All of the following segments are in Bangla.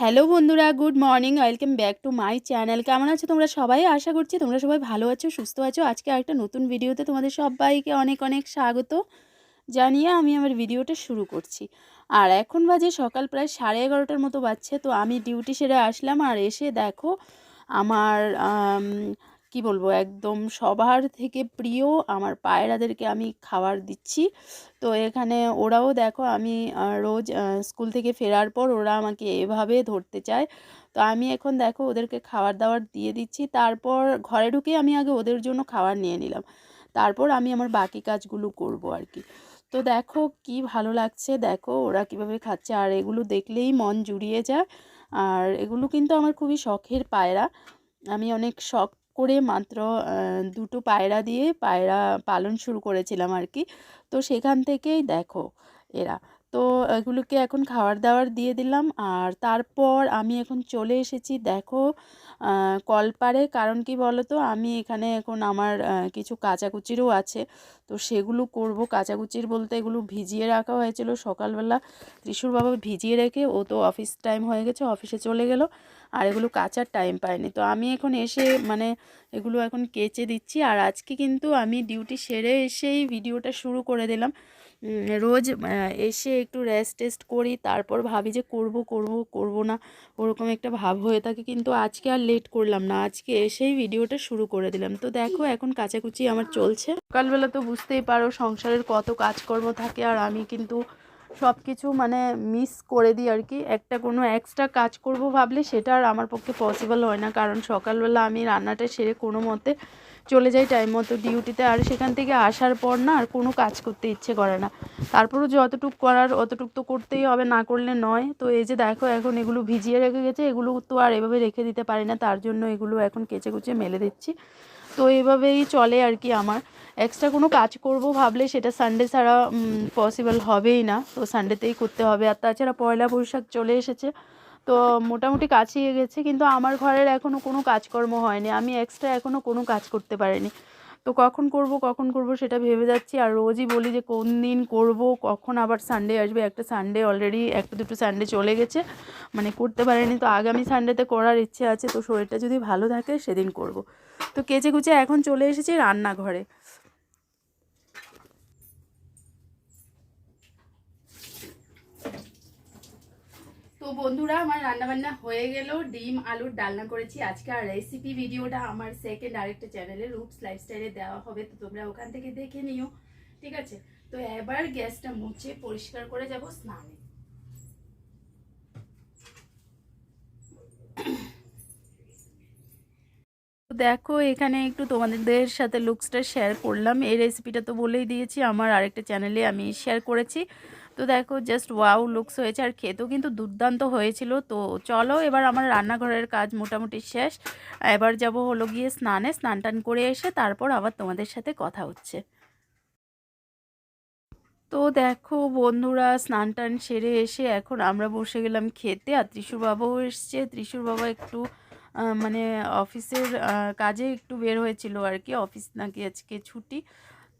হ্যালো বন্ধুরা good morning welcome back to my channel. কেমন আছো তোমরা সবাই? আশা করছি তোমরা সবাই ভালো আছো সুস্থ আছো। আজকে একটা নতুন ভিডিওতে তোমাদের সবাইকে অনেক অনেক স্বাগত জানিয়ে আমি আমার ভিডিওটা শুরু করছি। আর এখন বাজে সকাল প্রায় সাড়ে এগারোটার মতো বাজছে তো আমি ডিউটি সেরে আসলাম। আর এসে দেখো আমার আম, কি বলব, একদম সবার থেকে প্রিয় আমার পায়রাদেরকে আমি খাবার দিচ্ছি। তো এখানে ওরাও দেখো আমি রোজ স্কুল থেকে ফেরার পর ওরা আমাকে এভাবে ধরতে চায়। তো আমি এখন দেখো ওদেরকে খাবার দাবার দিয়ে দিচ্ছি, তারপর ঘরে ঢুকে আমি আগে ওদের জন্য খাবার নিয়ে নিলাম। তারপর আমি আমার বাকি কাজগুলো করব আর কি। তো দেখো কি ভালো লাগছে, দেখো ওরা কীভাবে খাচ্ছে, আর এগুলো দেখলেই মন জুড়িয়ে যায়। আর এগুলো কিন্তু আমার খুবই শখের পায়রা। আমি অনেক শখ করে মাত্র দুটো পায়রা দিয়ে পায়রা পালন শুরু করেছিলাম আর কি। তো সেখান থেকেই দেখো এরা তো এগুলোকে এখন খাবার দাবার দিয়ে দিলাম। আর তারপর আমি এখন চলে এসেছি দেখো আহ, কলপাড়ে। কারণ কি বলো তো আমি এখানে এখন আমার কিছু কাচাকুচিরও আছে। তো সেগুলো করব। কাচাকুচির বলতে এগুলো ভিজিয়ে রাখা হয়েছিল সকালবেলা। ত্রিশুর বাবা ভিজিয়ে রেখে ও তো অফিস টাইম হয়ে গেছে অফিসে চলে গেল। আর এগুলো কাচার টাইম পাইনি তো আমি এখন এসে মানে এগুলো এখন কেচে দিচ্ছি। আর আজকে কিন্তু আমি ডিউটি সেরে এসেই ভিডিওটা শুরু করে দিলাম। রোজ এসে একটু রেস্ট টেস্ট করি, তারপর ভাবি যে করব করব করব না, ওরকম একটা ভাব হয়ে থাকে। কিন্তু আজকে আর লেট করলাম না, আজকে এসেই ভিডিওটা শুরু করে দিলাম। তো দেখো, এখন কাচাকুচি আমার চলছে। সকালবেলা তো বুঝতেই পারো, সংসারের কত কাজকর্ম থাকে, আর আমি কিন্তু সব কিছু মানে মিস করে দিই আর কি। একটা কোনো এক্সট্রা কাজ করব ভাবলে সেটা আর আমার পক্ষে পসিবল হয় না, কারণ সকালবেলা আমি রান্নাটা সেরে কোনো মতে চলে যাই টাইম মতো ডিউটিতে আর সেখান থেকে আসার পর না আর কোনো কাজ করতে ইচ্ছে করে না। তারপরও যতটুক করার অতটুক তো করতেই হবে, না করলে নয়। তো এই যে দেখো এখন এগুলো ভিজিয়ে রেখে গেছে, এগুলো তো আর এভাবে রেখে দিতে পারি না। তার জন্য এগুলো এখন কেচে কুচে মেলে দিচ্ছি। তো এভাবেই চলে আর কি আমার। এক্সট্রা কোনো কাজ করব ভাবলে সেটা সানডে ছাড়া পসিবল হবেই না। তো সানডেতেই করতে হবে। আর তাছাড়া পয়লা বৈশাখ চলে এসেছে। তো মোটামুটি কাছিয়ে গেছে কিন্তু আমার ঘরের এখনও কোনো কাজকর্ম হয়নি। আমি এক্সট্রা এখনও কোনো কাজ করতে পারিনি। তো কখন করব কখন করব সেটা ভেবে যাচ্ছি। আর রোজই বলি যে কোন দিন করব, কখন আবার সানডে আসবে। একটা সানডে অলরেডি একটা দুটো সানডে চলে গেছে। মানে করতে পারিনি, তো আগামী সানডেতে করার ইচ্ছে আছে। তো শরীরটা যদি ভালো থাকে সেদিন করব। তো কেচে কুচে এখন চলে এসেছি রান্নাঘরে। তো বন্ধুরা, আমার রান্নাবান্না হয়ে গেল। ডিম, আলুর ডালনা করেছি। আজকে আর রেসিপি ভিডিওটা আমার সেকেন্ড আরেকটা চ্যানেলে রূপস লাইফস্টাইলে দেওয়া হবে। তো তোমরা ওখান থেকে দেখে নিও, ঠিক আছে? তো এবার গ্যাসটা মুছে পরিষ্কার করে যাব স্নানে। দেখো, এখানে একটু তোমাদের সাথে লুকসটা শেয়ার করলাম। এই রেসিপিটা তো বলেই দিয়েছি, আমার আরেকটা চ্যানেলে আমি শেয়ার করেছি। তো দেখো জাস্ট ওয়াও লুকস হয়েছে আর খেতেও কিন্তু দুর্দান্ত হয়েছিল। তো চলো এবার আমার রান্নাঘরের কাজ মোটামুটি শেষ। এবার যাব হলো গিয়ে স্নানে, স্নান টান করে এসে তারপর আবার তোমাদের সাথে কথা হচ্ছে। তো দেখো বন্ধুরা, স্নান টান সেরে এসে এখন আমরা বসে গেলাম খেতে আর ত্রিশুর বাবাও এসছে। ত্রিশুর বাবা একটু মানে অফিসের কাজে একটু বের হয়েছিল আর কি অফিস নাকি আজকে ছুটি।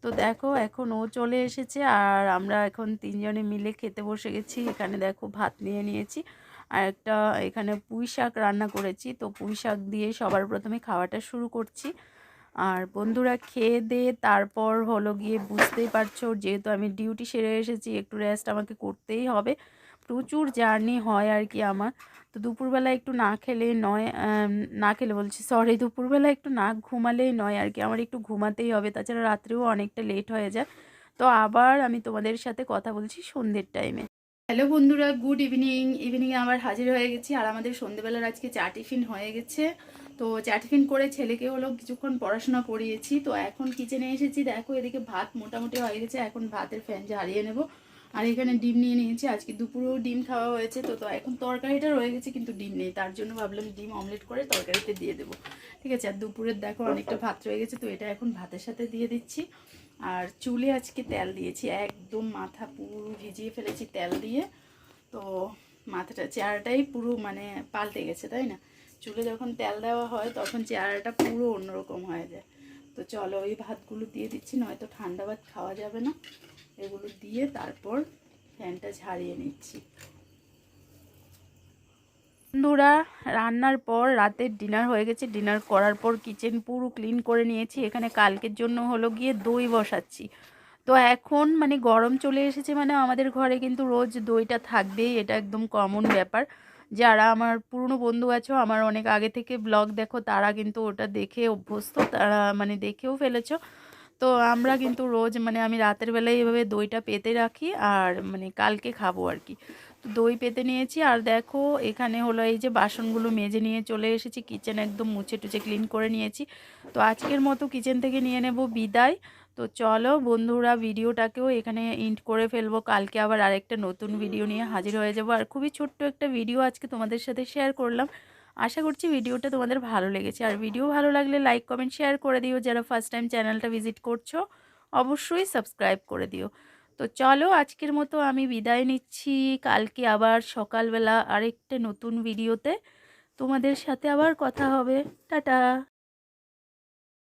তো দেখো এখন ও চলে এসেছে আর আমরা এখন তিনজনে মিলে খেতে বসে গেছি। এখানে দেখো ভাত নিয়ে নিয়েছি আর একটা এখানে পুঁই শাক রান্না করেছি। তো পুঁই শাক দিয়ে সবার প্রথমে খাওয়াটা শুরু করছি। আর বন্ধুরা খেয়ে দিয়ে তারপর হলো গিয়ে বুঝতেই পারছ, যেহেতু আমি ডিউটি সেরে এসেছি, একটু রেস্ট আমাকে করতেই হবে। প্রচুর জার্নি হয় আর কি আমার। তো দুপুরবেলা একটু না খেলে নয় না খেলে বলছি সরি দুপুরবেলা একটু না ঘুমালেই নয় আর কি। আমার একটু ঘুমাতেই হবে, তাছাড়া রাত্রেও অনেকটা লেট হয়ে যায়। তো আবার আমি তোমাদের সাথে কথা বলছি সন্ধ্যের টাইমে হ্যালো বন্ধুরা গুড ইভিনিং ইভিনিংয়ে আবার হাজির হয়ে গেছি আর আমাদের সন্ধ্যেবেলার আজকে চা টিফিন হয়ে গেছে। তো চা টিফিন করে ছেলেকে হলো কিছুক্ষণ পড়াশোনা করিয়েছি। তো এখন কিচেনে এসেছি। দেখো এদিকে ভাত মোটামুটি হয়ে গেছে। এখন ভাতের ফ্যান ঝারিয়ে নেব। আর এখানে ডিম নিয়ে নিয়েছি। আজকে দুপুরেও ডিম খাওয়া হয়েছে। তো তো এখন তরকারিটা রয়ে গেছে, কিন্তু ডিম নেই। তার জন্য ভাবলাম ডিম অমলেট করে তরকারিতে দিয়ে দেবো। ঠিক আছে, আর দুপুরের দেখো অনেকটা ভাত রয়ে গেছে। তো, এটা এখন ভাতের সাথে দিয়ে দিচ্ছি। আর চুলে আজকে তেল দিয়েছি। একদম মাথা পুরো ভিজিয়ে ফেলেছি তেল দিয়ে। তো, মাথাটা, চেহারাটাই পুরো মানে পাল্টে গেছে, তাই না? চুলে যখন তেল দেওয়া হয়, তখন চেহারাটা পুরো অন্যরকম হয়ে যায়। তো, চলো ওই ভাতগুলো দিয়ে দিচ্ছি, নয়তো ঠান্ডা ভাত খাওয়া যাবে না। এগুলো দিয়ে তারপর ফ্যানটা ঝাড়িয়ে নিচ্ছি। বন্ধুরা, রান্নার পর রাতের ডিনার হয়ে গেছে। ডিনার করার পর কিচেন পুরো ক্লিন করে নিয়েছি। এখানে কালকের জন্য হলো গিয়ে দই বসাচ্ছি। তো এখন মানে গরম চলে এসেছে মানে আমাদের ঘরে কিন্তু রোজ দইটা থাকবেই, এটা একদম কমন ব্যাপার। যারা আমার পুরনো বন্ধু আছো, আমার অনেক আগে থেকে ব্লগ দেখো, তারা কিন্তু ওটা দেখে অভ্যস্ত, তারা মানে দেখেও ফেলেছো। তো আমরা কিন্তু রোজ মানে আমি রাতের বেলায় এভাবে দইটা পেতে রাখি আর মানে কালকে খাব আর কি। তো দই পেতে নিয়েছি আর দেখো এখানে হলো এই যে বাসনগুলো মেজে নিয়ে চলে এসেছি কিচেন একদম মুছে টুচে ক্লিন করে নিয়েছি। তো আজকের মতো কিচেন থেকে নিয়ে নেব বিদায়। তো চলো বন্ধুরা ভিডিওটাকেও এখানে ইন্ট করে ফেলব, কালকে আবার আরেকটা নতুন ভিডিও নিয়ে হাজির হয়ে যাব। আর খুবই ছোট্ট একটা ভিডিও আজকে তোমাদের সাথে শেয়ার করলাম। আশা করছি ভিডিওটা তোমাদের ভালো লেগেছে। আর ভিডিও ভালো লাগলে লাইক কমেন্ট শেয়ার করে দিও। যারা ফার্স্ট টাইম চ্যানেলটা ভিজিট করছ, অবশ্যই সাবস্ক্রাইব করে দিও। তো চলো আজকের মতো আমি বিদায় নিচ্ছি। কালকে আবার সকালবেলা আরেকটা নতুন ভিডিওতে তোমাদের সাথে আবার কথা হবে। টাটা!